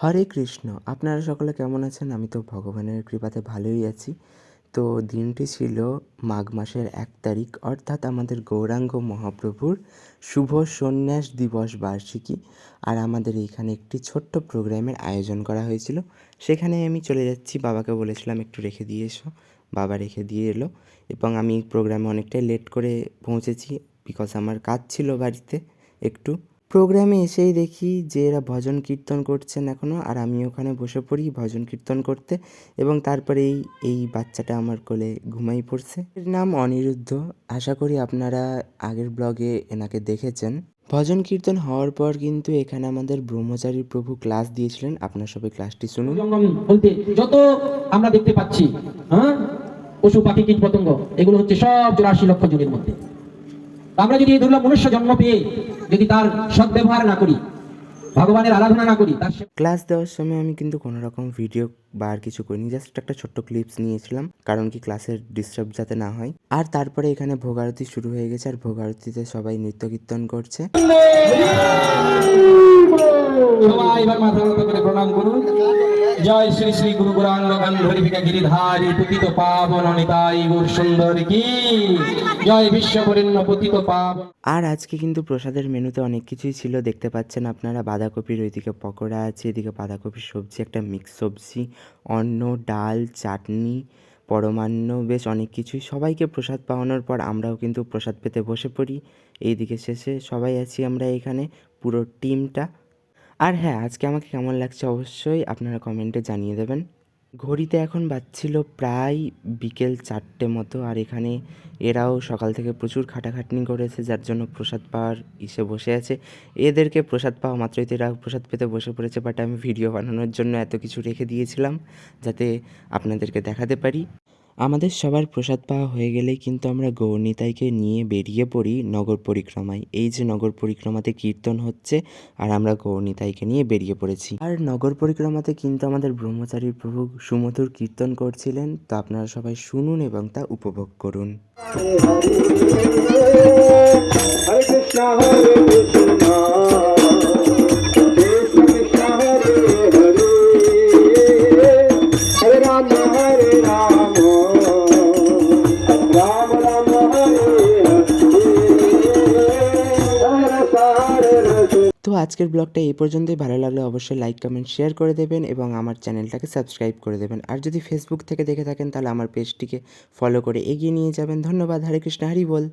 হরে কৃষ্ণ। আপনারা সকলে কেমন আছেন? আমি তো ভগবানের কৃপাতে ভালোই আছি। তো দিনটি ছিল মাঘ মাসের এক তারিখ, অর্থাৎ আমাদের গৌরাঙ্গ মহাপ্রভুর শুভ সন্ন্যাস দিবস বার্ষিকী। আর আমাদের এইখানে একটি ছোট্ট প্রোগ্রামের আয়োজন করা হয়েছিল। সেখানে আমি চলে যাচ্ছি। বাবাকে বলেছিলাম, একটু রেখে দিয়ে এসো। বাবা রেখে দিয়ে এলো এবং আমি প্রোগ্রামে অনেকটাই লেট করে পৌঁছেছি। বিকজ আমার কাজ ছিল বাড়িতে একটু। প্রোগ্রামে এসেই দেখি যে এরা ভজন কীর্তন করছেন এখনও আর আমি ওখানে বসে পড়ি ভজন কীর্তন করতে এবং তারপরেই এই বাচ্চাটা আমার কোলে ঘুমাই পড়ছে। এর নাম অনিরুদ্ধ। আশা করি আপনারা আগের ব্লগে এনাকে দেখেছেন। ভজন কীর্তন হওয়ার পর কিন্তু এখানে আমাদের ব্রহ্মচারী প্রভু ক্লাস দিয়েছিলেন। আপনার সবাই ক্লাসটি শুনুন। বলতে যত আমরা দেখতে পাচ্ছি হ্যাঁ? পশু, পাখি কীট পতঙ্গ এগুলো হচ্ছে সব চুরাশি লক্ষ যুগের মধ্যে। আমরা যদি এই দুর্লভ মনুষ্য জন্ম পেয়ে যদি তার সদ্ব্যবহার না করি ভগবানের আরাধনা না করি তার ক্লাস দেওয়ার সময় আমি কিন্তু কোনো রকম ভিডিও বা আর কিছু করিনি জাস্ট একটা ছোট্ট ক্লিপস নিয়েছিলাম কারণ কি ক্লাসের ডিস্টার্ব যাতে না হয়। আর তারপরে এখানে ভোগারতি শুরু হয়ে গেছে আর ভোগারতিতে সবাই নৃত্য কীর্তন করছে। সবাই এবার মাথা করে প্রণাম করুন। জয় শ্রী শ্রী গুরু গুরাঙ্গ পাবন নিতাই গুর সুন্দর কি। জয় বিশ্ব বরেণ্য পতিত পাবন আর আজকে কিন্তু প্রসাদের মেনুতে অনেক কিছুই ছিল, দেখতে পাচ্ছেন আপনারা, বাঁধাকপির ওইদিকে পকোড়া আছে, এদিকে বাঁধাকপির সবজি, একটা মিক্স সবজি, অন্ন, ডাল, চাটনি, পরমান্ন, বেশ অনেক কিছুই। সবাইকে প্রসাদ পাওয়ানোর পর আমরাও কিন্তু প্রসাদ পেতে বসে পড়ি। এইদিকে শেষে সবাই আছি আমরা এখানে, পুরো টিমটা আর হ্যাঁ আজকে আমাকে কেমন লাগছে অবশ্যই আপনারা কমেন্টে জানিয়ে দেবেন। ঘড়িতে এখন বাজছিল প্রায় বিকেল চারটে মতো আর এখানে এরাও সকাল থেকে প্রচুর খাটাখাটনি করেছে, যার জন্য প্রসাদ পাওয়ার ইসে বসে আছে। এদেরকে প্রসাদ পাওয়া মাত্রই তো এরা প্রসাদ পেতে বসে পড়েছে বাট আমি ভিডিও বানানোর জন্য এত কিছু রেখে দিয়েছিলাম যাতে আপনাদেরকে দেখাতে পারি। আমাদের সবার প্রসাদ পাওয়া হয়ে গেলেই কিন্তু আমরা গৌরনিতাইকে নিয়ে বেরিয়ে পড়ি নগর পরিক্রমায়। এই যে নগর পরিক্রমাতে কীর্তন হচ্ছে আর আমরা গৌরনিতাইকে নিয়ে বেরিয়ে পড়েছি। আর নগর পরিক্রমাতে কিন্তু আমাদের ব্রহ্মচারী প্রভু সুমধুর কীর্তন করছিলেন তো আপনারা সবাই শুনুন এবং তা উপভোগ করুন। Hare Krishna, Hare Krishna, আজকের ব্লগটা এই পর্যন্তই। ভালো লাগলে অবশ্যই লাইক কমেন্ট শেয়ার করে দেবেন এবং আমার চ্যানেলটাকে সাবস্ক্রাইব করে দেবেন। আর যদি ফেসবুক থেকে দেখে থাকেন, তাহলে আমার পেজটিকে ফলো করে এগিয়ে নিয়ে যাবেন। ধন্যবাদ। হরে কৃষ্ণ। হরি বল।